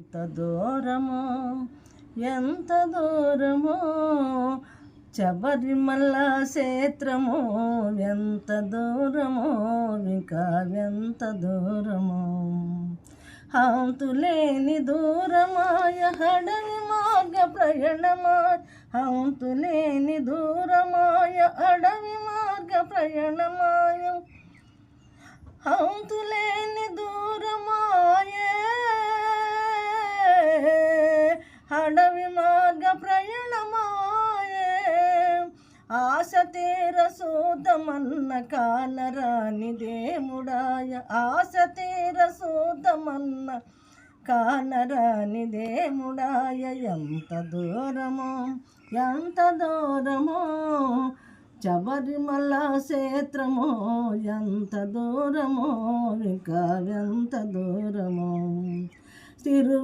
ఎంత దూరమో ఎంత దూరమో శబరిమల క్షేత్రము ఎంత దూరమో ఇంకా ఎంత దూరమో. హంతులేని దూరమాయ హడని మార్గ ప్రయాణమాయ. హంతులేని దూరమాయ అడవి మార్గ ప్రయాణమాయ. హంతులేని ఆశ తీర సూదమన్న కానరాని దేముడాయ ఆశ తీర సూదమన్న కానరాని దేముడాయ ఎంత దూరమో ఎంత దూరమో శబరిమల క్షేత్రమో ఎంత దూరమో ఇంకా ఎంత దూరమో తిరు